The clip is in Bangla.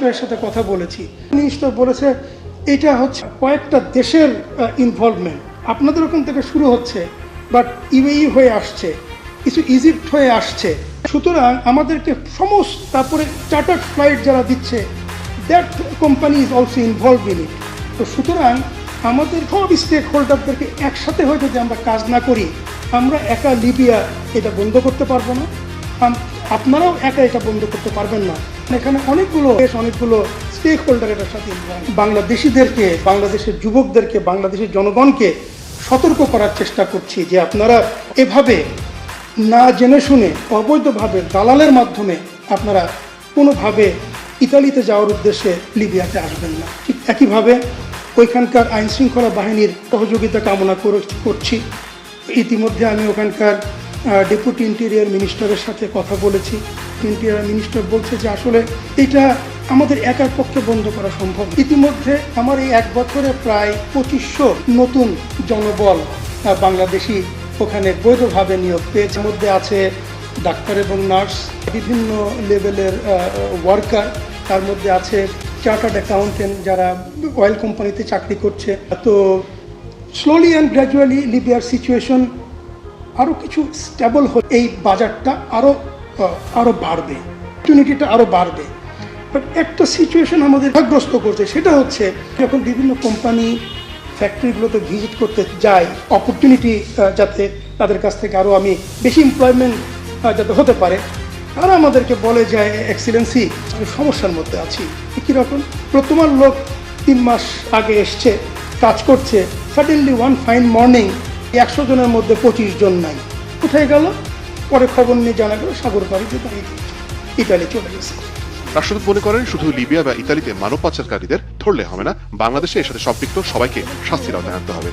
মিনিস্টারের সাথে কথা বলেছি। মিনিস্টার বলেছে, এটা হচ্ছে কয়েকটা দেশের ইনভলভমেন্ট আপনাদের ওখান থেকে শুরু হচ্ছে বাট ইউএই হয়ে আসছে, কিছু ইজিপ্ট হয়ে আসছে। সুতরাং আমাদেরকে সমস্ত, তারপরে চার্টার্ড ফ্লাইট যারা দিচ্ছে that company is also involve in it তো সুতরাং আমাদের সব স্টেক হোল্ডারদেরকে একসাথে হয়ে যদি আমরা কাজ না করি, আমরা একা লিবিয়া এটা বন্ধ করতে পারব না। আপনারাও একা এটা বন্ধ করতে পারবেন না। এখানে অনেকগুলো দেশ, অনেকগুলো স্টেক হোল্ডার এটার সাথে বাংলাদেশিদেরকে, বাংলাদেশের যুবকদেরকে, বাংলাদেশের জনগণকে সতর্ক করার চেষ্টা করছি যে আপনারা এভাবে না জেনে শুনে, অবৈধভাবে দালালের মাধ্যমে আপনারা কোনোভাবে ইতালিতে যাওয়ার উদ্দেশ্যে লিবিয়াতে আসবেন না। ঠিক একইভাবে ওইখানকার আইন শৃঙ্খলা বাহিনীর সহযোগিতা কামনা করে- করছি। ইতিমধ্যে আমি ওখানকার ডেপুটি ইন্টেরিয়ার মিনিস্টারের সাথে কথা বলেছি। ইন্টেরিয়ার মিনিস্টার বলছে যে আসলে এটা আমাদের একার পক্ষে বন্ধ করা সম্ভব। ইতিমধ্যে আমার এই এক বছরে প্রায় পঁচিশশো নতুন জনবল বাংলাদেশি ওখানে বৈধভাবে নিয়োগ পেয়েছে। মধ্যে আছে ডাক্তার এবং নার্স, বিভিন্ন লেভেলের ওয়ার্কার তার মধ্যে আছে চার্টার্ড অ্যাকাউন্টেন্ট যারা অয়েল কোম্পানিতে চাকরি করছে। তো স্লোলি অ্যান্ড গ্র্যাজুয়ালি লিবিয়ার সিচুয়েশন আরও কিছু স্টেবল হয়ে এই বাজারটা আরও আরও বাড়বে অপরচুনিটিটা আরও বাড়বে। বাট একটা সিচুয়েশন আমাদের ভাগ্যস্ত করছে, সেটা হচ্ছে যখন বিভিন্ন কোম্পানি ফ্যাক্টরিগুলোতে ভিজিট করতে যাই অপরচুনিটি যাতে তাদের কাছ থেকে আরও আমি বেশি এমপ্লয়মেন্ট যাতে হতে পারে, তারা আমাদেরকে বলে যে এক্সিলেন্সি আমি সমস্যার মধ্যে আছি। কীরকম প্রথমার লোক তিন মাস আগে এসছে, কাজ করছে সাডেনলি ওয়ান ফাইন মর্নিং একশো জনের মধ্যে পঁচিশ জন নাই। কোথায় গেল? পরে খবর নিয়ে জানা গেল সাগর বাড়িতে দাঁড়িয়ে ইতালি চলে গেছে। রাষ্ট্রদূত মনে করেন শুধু লিবিয়া বা ইতালিতে মানব পাচারকারীদের ধরলে হবে না। বাংলাদেশে এর সাথে সম্পৃক্ত সবাইকে শাস্তির আওতায় আনতে হবে।